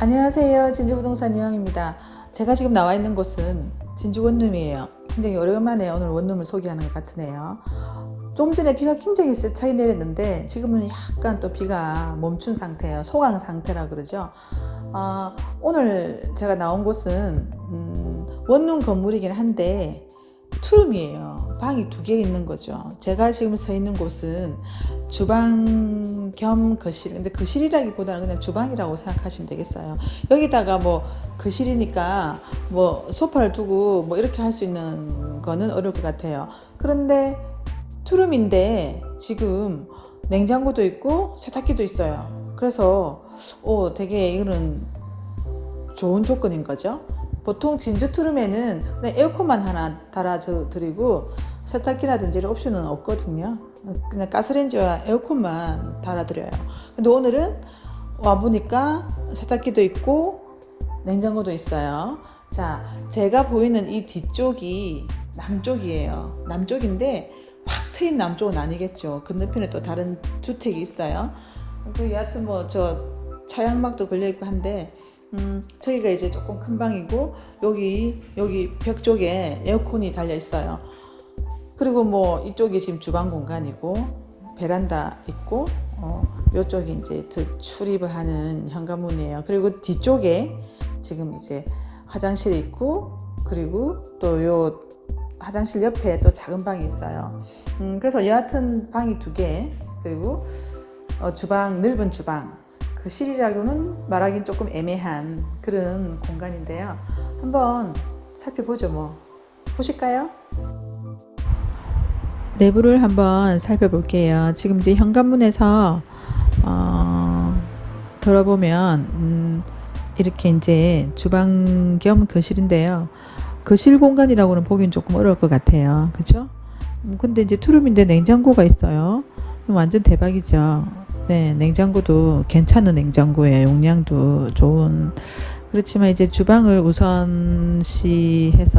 안녕하세요. 진주부동산 유영입니다. 제가 지금 나와 있는 곳은 진주 원룸이에요. 굉장히 오래간만에 오늘 원룸을 소개하는 것 같으네요. 조금 전에 비가 굉장히 세차게 내렸는데 지금은 약간 또 비가 멈춘 상태예요. 소강 상태라 그러죠. 아, 오늘 제가 나온 곳은 음, 원룸 건물이긴 한데 투룸이에요. 방이 두 개 있는 거죠. 제가 지금 서 있는 곳은 주방 겸 거실. 근데 거실이라기보다는 그냥 주방이라고 생각하시면 되겠어요. 여기다가 뭐 거실이니까 뭐 소파를 두고 뭐 이렇게 할 수 있는 거는 어려울 것 같아요. 그런데 투룸인데 지금 냉장고도 있고 세탁기도 있어요. 그래서 오 되게 이거는 좋은 조건인 거죠. 보통 진주 투룸에는 그냥 에어컨만 하나 달아줘 드리고 세탁기라든지 이런 옵션은 없거든요. 그냥 가스레인지와 에어컨만 달아드려요. 근데 오늘은 와 보니까 세탁기도 있고 냉장고도 있어요. 자, 제가 보이는 이 뒤쪽이 남쪽이에요. 남쪽인데 확 트인 남쪽은 아니겠죠. 건너편에 또 다른 주택이 있어요. 그 여하튼 뭐 저 차양막도 걸려 있고 한데 음, 저기가 이제 조금 큰 방이고 여기 여기 벽 쪽에 에어컨이 달려 있어요. 그리고 뭐 이쪽이 지금 주방 공간이고 베란다 있고 어, 이쪽이 이제 더 출입을 하는 현관문이에요. 그리고 뒤쪽에 지금 이제 화장실이 있고 그리고 또 요 화장실 옆에 또 작은 방이 있어요. 음, 그래서 여하튼 방이 두 개, 그리고 어, 주방, 넓은 주방. 그 실이라고는 말하긴 조금 애매한 그런 공간인데요. 한번 살펴보죠, 뭐. 보실까요? 내부를 한번 살펴볼게요. 지금 이제 현관문에서 어, 들어보면 음, 이렇게 이제 주방 겸 거실인데요. 거실 공간이라고는 보기는 조금 어려울 것 같아요. 그죠? 음, 근데 이제 투룸인데 냉장고가 있어요. 완전 대박이죠. 네, 냉장고도 괜찮은 냉장고예요. 용량도 좋은. 그렇지만 이제 주방을 우선시해서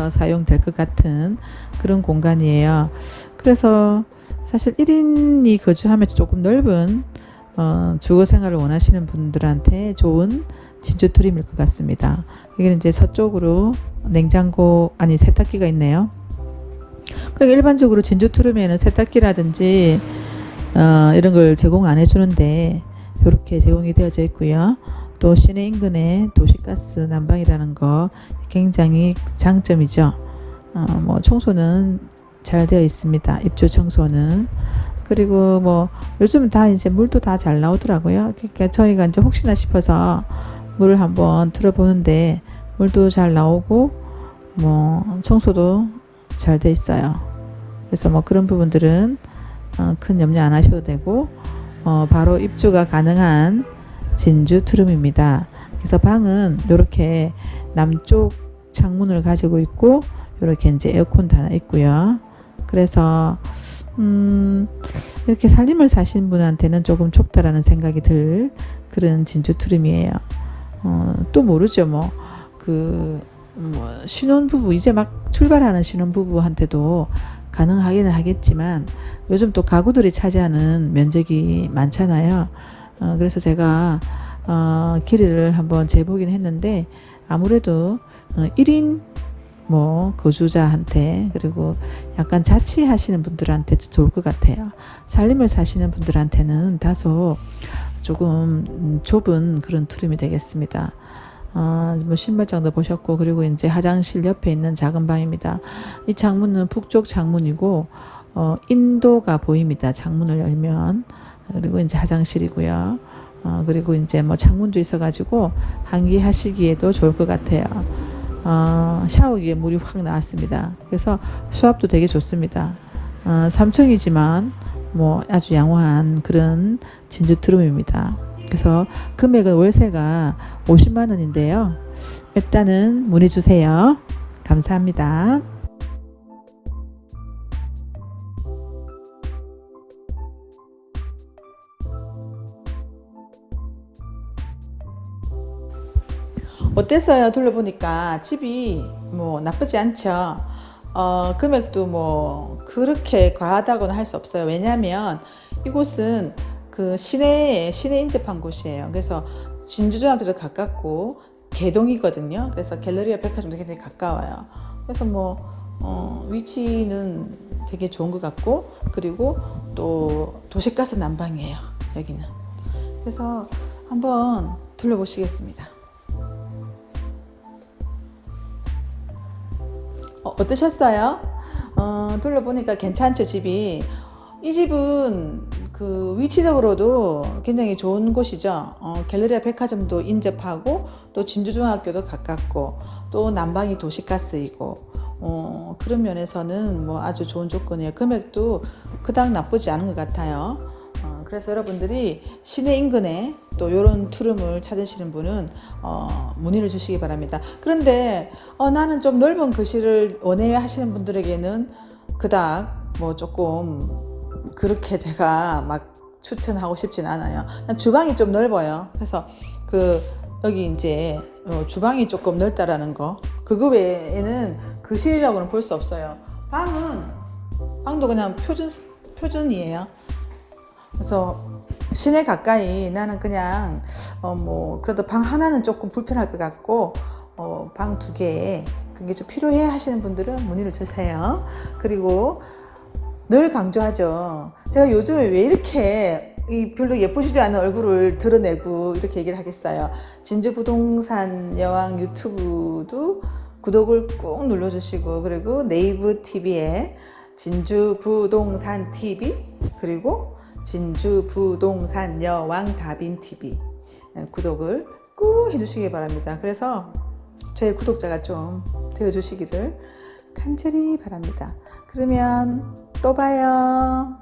사용될 것 같은 그런 공간이에요. 그래서 사실 1인이 거주하면서 조금 넓은 어, 주거 생활을 원하시는 분들한테 좋은 진주 트림일 것 같습니다. 여기는 이제 서쪽으로 냉장고 아니 세탁기가 있네요. 그리고 일반적으로 진주 트림에는 세탁기라든지 어, 이런 걸 제공 안 해주는데 이렇게 제공이 되어져 있고요. 또 시내 인근에 도시가스 난방이라는 거 굉장히 장점이죠. 어, 뭐 청소는 잘 되어 있습니다. 입주 청소는 그리고 뭐 요즘 다 이제 물도 다 잘 나오더라고요. 그러니까 저희가 이제 혹시나 싶어서 물을 한번 틀어보는데 물도 잘 나오고 뭐 청소도 잘 돼 있어요. 그래서 뭐 그런 부분들은 어, 큰 염려 안 하셔도 되고 어, 바로 입주가 가능한 진주 트룸입니다. 그래서 방은 이렇게 남쪽 창문을 가지고 있고 이렇게 이제 에어컨 다 있고요. 그래서 음, 이렇게 살림을 사신 분한테는 조금 좁다라는 생각이 들 그런 진주 트림이에요. 어, 또 모르죠 뭐 그 뭐 신혼부부 이제 막 출발하는 신혼부부한테도 가능하기는 하겠지만 요즘 또 가구들이 차지하는 면적이 많잖아요. 어, 그래서 제가 어, 길이를 한번 재보긴 했는데 아무래도 어, 1인 뭐 거주자한테 그리고 약간 자취하시는 분들한테 좋을 것 같아요. 살림을 사시는 분들한테는 다소 조금 음, 좁은 그런 투룸이 되겠습니다. 어, 뭐 신발장도 보셨고 그리고 이제 화장실 옆에 있는 작은 방입니다. 이 창문은 북쪽 창문이고 어, 인도가 보입니다. 창문을 열면 그리고 이제 화장실이고요. 어, 그리고 이제 뭐 창문도 있어가지고 환기 하시기에도 좋을 것 같아요. 어, 샤워기에 물이 확 나왔습니다. 그래서 수압도 되게 좋습니다. 어, 3층이지만 뭐 아주 양호한 그런 진주 트룸입니다. 그래서 금액은 월세가 50만 원인데요. 일단은 문의 주세요. 감사합니다. 어땠어요? 둘러보니까 집이 뭐 나쁘지 않죠. 어, 금액도 뭐 그렇게 과하다고는 할 수 없어요. 왜냐하면 이곳은 그 시내에 시내 인접한 곳이에요. 그래서 진주중학교도 가깝고 개동이거든요. 그래서 갤러리아 백화점도 굉장히 가까워요. 그래서 뭐 어, 위치는 되게 좋은 것 같고 그리고 또 도시가스 난방이에요. 여기는. 그래서 한번 둘러보시겠습니다. 어, 어떠셨어요? 어, 둘러보니까 괜찮죠, 집이. 이 집은 그 위치적으로도 굉장히 좋은 곳이죠. 어, 갤러리아 백화점도 인접하고 또 진주중학교도 가깝고 또 난방이 도시가스이고 어, 그런 면에서는 뭐 아주 좋은 조건이에요. 금액도 그닥 나쁘지 않은 것 같아요. 어, 그래서 여러분들이 시내 인근에 또 이런 투룸을 찾으시는 분은 어, 문의를 주시기 바랍니다. 그런데 어, 나는 좀 넓은 거실을 원해 하시는 분들에게는 그닥 뭐 조금 그렇게 제가 막 추천하고 싶진 않아요. 주방이 좀 넓어요. 그래서 그 여기 이제 어, 주방이 조금 넓다라는 거 그거 외에는 거실이라고는 볼 수 없어요. 방은 방도 그냥 표준 표준이에요. 그래서 시내 가까이 나는 그냥 어 뭐 그래도 방 하나는 조금 불편할 것 같고 어 방 두 개에 그게 좀 필요해 하시는 분들은 문의를 주세요. 그리고 늘 강조하죠. 제가 요즘에 왜 이렇게 이 별로 예쁘지도 않은 얼굴을 드러내고 이렇게 얘기를 하겠어요. 진주 부동산 여왕 유튜브도 구독을 꾹 눌러주시고 그리고 네이버 TV에 진주 부동산 TV 그리고 진주 부동산 여왕 다빈 TV 구독을 꾹 해주시기 바랍니다. 그래서 저의 구독자가 좀 되어주시기를 간절히 바랍니다. 그러면 또 봐요.